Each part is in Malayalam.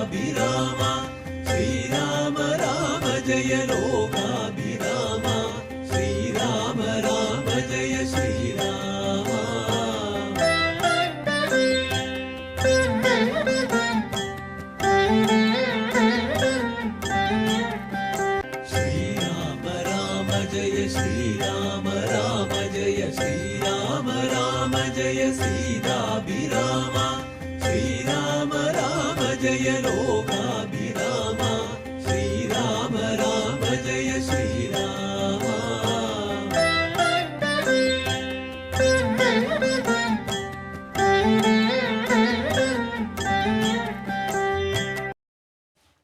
സീതാഭിരാമ ശ്രീരാമ രാമ ജയ ലോകാഭിരാമ ജയ ലോകാഭിരാമ. ശ്രീരാമ രാമ ജയ ശ്രീരാമ.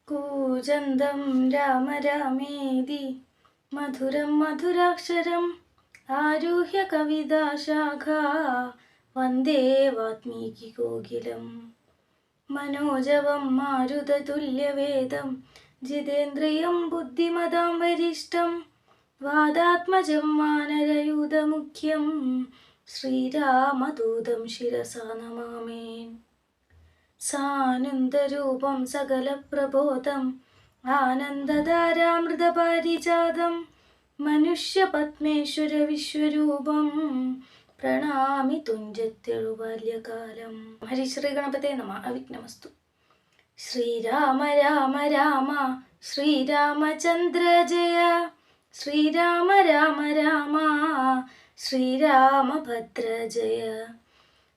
കൂജന്തം രാമ രാമേതി. മധുരം മധുരാക്ഷരം ആരുഹ്യ കവിതാശാഖ വന്ദേ വാത്മീകി കോകിലം മനോജവം മാരുതതുല്യവേദം ജിതേന്ദ്രിയം ബുദ്ധിമതാം വരിഷ്ടം വാദാത്മജം വാനരയൂതമുഖ്യം ശ്രീരാമദൂതം ശിരസാ നമാമേൻ സാനന്ദരൂപം സകലപ്രബോധം ആനന്ദധാരാമൃതപാരിജാതം മനുഷ്യപത്മേശ്വര വിശ്വരൂപം പ്രണാമി തുഞ്ചത്തെഴു ബാല്യകാലം ഹരി ശ്രീ ഗണപതേ നമ. അവിഘ്നമസ്തു. ശ്രീരാമ രാമ രാമ. ശ്രീരാമചന്ദ്ര ജയ. ശ്രീരാമ രാമ രാമ. ശ്രീരാമഭദ്ര ജയ.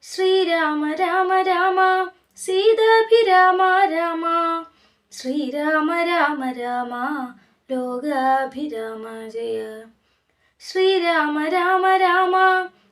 ശ്രീരാമ രാമ രാമ. സീതാഭിരാമ രാമ. ശ്രീരാമ രാമ രാമ. ലോകാഭിരാമ ജയ. ശ്രീരാമ രാമ രാമ.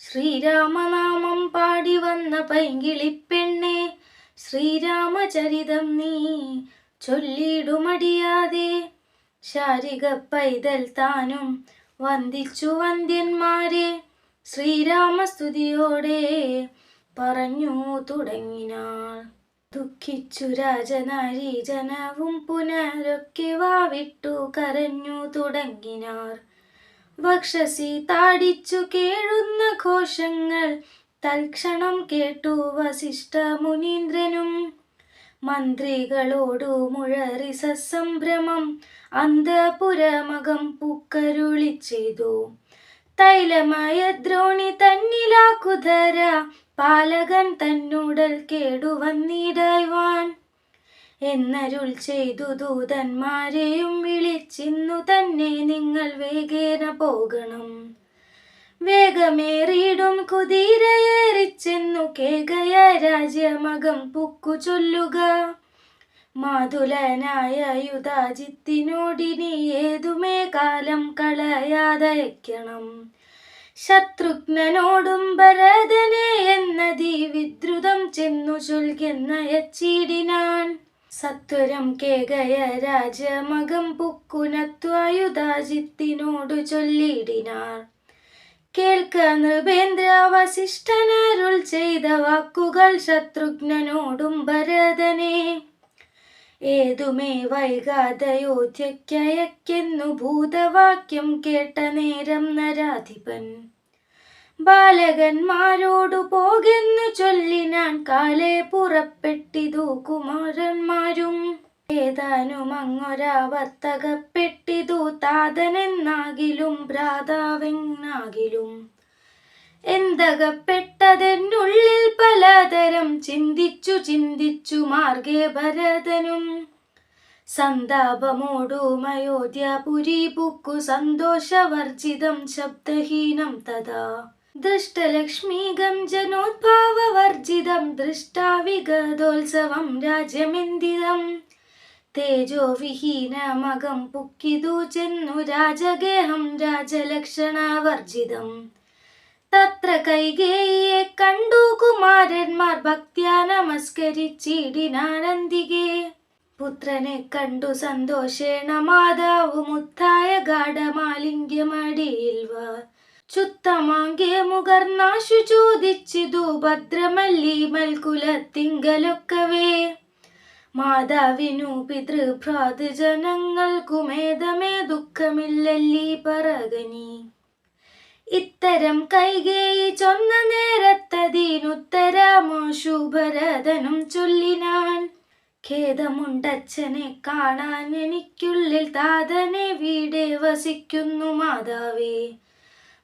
ശ്രീരാമനാമം പാടി വന്ന പൈങ്കിളിപ്പെണ്ണെ ശ്രീരാമചരിതം നീ ചൊല്ലിടുമടിയാതെ. ശാരിക പൈതൽ താനും വന്ദിച്ചു വന്ദ്യന്മാരെ ശ്രീരാമസ്തുതിയോടെ പറഞ്ഞു തുടങ്ങിനാൾ. ദുഃഖിച്ചു രാജനാരി ജനവും പുനരൊക്കെ വാവിട്ടു കരഞ്ഞു തുടങ്ങിനാർ. വക്ഷസി താടിച്ചു കേഴുന്ന ഘോഷങ്ങൾ തൽക്ഷണം കേട്ടു വസിഷ്ഠ മുനീന്ദ്രനും. മന്ത്രികളോടു മുഴറി സസംഭ്രമം അന്തപുരമകം പുക്കരുളി ചെയ്തു. തൈലമായ ദ്രോണി തന്നിലാക്കുധര പാലകൻ തന്നുടൽ കേടുവന്നിടായ്വാൻ എന്നരുൾ ചെയ്തു ദൂതന്മാരെയും വിളിച്ചിന്നു തന്നെ നിങ്ങൾ വേഗേന പോകണം. വേഗമേറിയിടും കുതിരയേറിച്ചെന്നു കേകയ രാജ്യമകം പുക്കു ചൊല്ലുക. മാതുലനായ യുധാജിത്തിനോടിനി ഏതുമേ കാലം കളയാതയക്കണം ശത്രുഘ്നോടും ഭരതനെ എന്നതി വിദ്രുതം ചെന്നു ചൊൽകെന്നയച്ചിടിനാൻ സത്വരം കേകയ രാജമകം പുക്കുനത്വായുധാജിത്തിനോടു ചൊല്ലിടിനാർ. കേൾക്ക നൃപേന്ദ്ര വസിഷ്ഠനരുൾ ചെയ്ത വാക്കുകൾ ശത്രുഘ്നോടും ഭരതനെ. ഏതുമേ വൈകാതയോധ്യക്കയക്കെന്നു ഭൂതവാക്യം കേട്ട നേരം നരാധിപൻ. ബാലകന്മാരോടു പോകെന്നു ചൊല്ലിനാൻ കാലെ പുറപ്പെട്ടിതു കുമാരന്മാരും. ഏതാനും അങ്ങൊരാവർത്തകപ്പെട്ടിതു താതനെന്നാകിലും ഭ്രാതാവെന്നാകിലും. എന്തകപ്പെട്ടതെന്നുള്ളിൽ പലതരം ചിന്തിച്ചു ചിന്തിച്ചു മാർഗേ ഭരതനും. സന്താപമോടുമയോധ്യപുരി പുക്കു സന്തോഷവർജിതം ശബ്ദഹീനം തഥാ. ദൃഷ്ടലക്ഷ്മീകം ജനോദ്ഭാവവർജിതം ദൃഷ്ടാവിഗതോത്സവം രാജ്യമെന്തിതം? തേജോവിഹീനമകം പുക്കിതു ചെന്നു രാജഗേഹം രാജലക്ഷണാവർജിതം. തത്ര കൈകേയെ കണ്ടു കുമാരന്മാർ ഭക്ത്യാ നമസ്കരിച്ചിടിനാനന്ദികേ. പുത്രനെ കണ്ടു സന്തോഷേണ മാതാവ് മുത്തായ ഗാഠമാലിംഗ്യമടിയിൽ വാ ചുത്തമാങ്കെ മുകർനാശു ചോദിച്ചിതു ഭദ്രമല്ലി മൽകുലത്തിങ്കലൊക്കവേ. മാതാവിനു പിതൃഭ്രാത് ജനങ്ങൾക്കുമേതമേ ദുഃഖമില്ലല്ലി പറകനി. ഇത്തരം കൈകേയി ചൊന്ന നേരത്തതിനുത്തരമോ ശുഭരതനും ചൊല്ലിനാൻ. ഖേദമുണ്ടച്ഛനെ കാണാൻ എനിക്കുള്ളിൽ താതനെ വീടെ വസിക്കുന്നു മാതാവേ.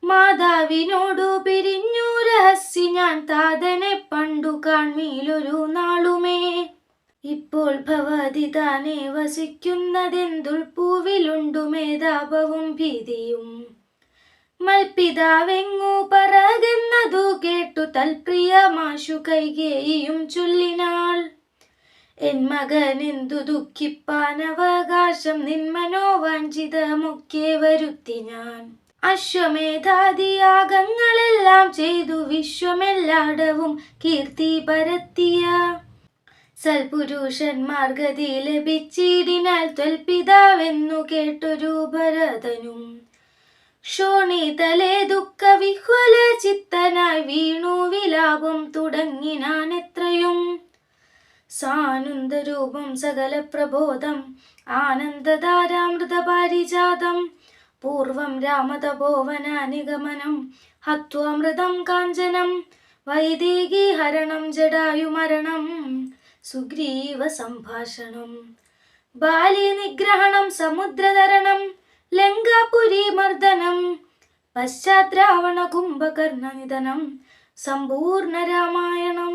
മാതാവിനോടു പിരിഞ്ഞു രഹസ്യ ഞാൻ താതനെ പണ്ടു കാൺമീലൊരു നാളുമേ. ഇപ്പോൾ ഭവതി താനെ വസിക്കുന്നതെന്തുൾപ്പൂവിലുണ്ടു മേധാപവും ഭീതിയും. മൽപിതാവെങ്ങു പറകുന്നതു കേട്ടു തൽപ്രിയമാശു കൈകേയും ചൊല്ലിനാൾ. എൻ മകനെന്തു ദുഃഖിപ്പാൻ അവകാശം നിന്മനോവാഞ്ചിതമൊക്കെ വരുത്തി ഞാൻ. അശ്വമേധാദിയാഗങ്ങളെല്ലാം ചെയ്തു വിശ്വമെല്ലാടവും കീർത്തി പരത്തിയ. സൽപുരുഷന്മാർ ഗതി ലഭിച്ചിടിനാൽ തൊൽപിതാവെന്നു കേട്ടൊരു ഭരതനും. ക്ഷോണിതലേ ദുഃഖ വിഹ്വല ചിത്തനായി വീണു വിലാപം തുടങ്ങിനാൻ എത്രയും സാനന്ദരൂപം സകല പ്രബോധം ആനന്ദധാരാമൃത പാരിജാതം പൂർവം രാമതപോവനാനിഗമനം ഹത്വാമൃതം കാഞ്ചനം വൈദേകി ഹരണം ജടായുമരണം സുഗ്രീവ സംഭാഷണം ബാലി നിഗ്രഹണം സമുദ്രതരണം ലങ്കാപുരി മർദ്ദനം പശ്ചാത്രാവണ കുംഭകർണ നിധനം സമ്പൂർണ രാമായണം